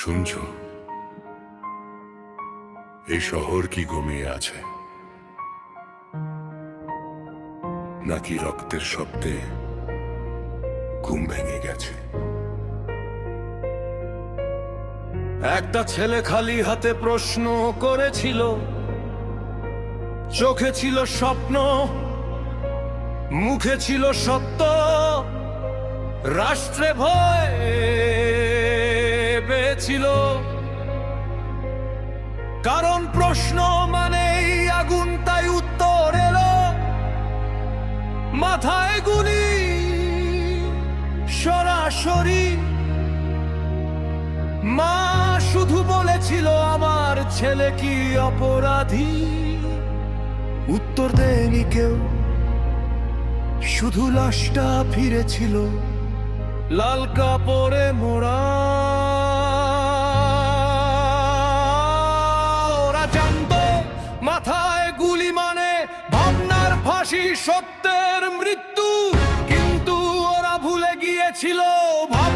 শুনছ? এই শহর কি ঘুমিয়ে আছে? নাকি রক্তের শব্দে ঘুম ভেঙে গেছে? একটা ছেলে খালি হাতে প্রশ্ন করেছিল। চোখে ছিল স্বপ্ন, মুখে ছিল সত্য। রাষ্ট্রে ভয়। পেয়েছিল কারণ প্রশ্ন মানেই আগুন, তাই উত্তর এলো। মাথায় গুলি, সরাসরি। মা শুধু বলেছিল, আমার ছেলে কি অপরাধী? উত্তর দেয়নি কেউ। শুধু লাশটা ফিরেছিল, লাল কাপড়ে মোড়া। ফাঁসি সত্যের মৃত্যু কিন্তু ওরা ভুলে গিয়েছিল ভাবনা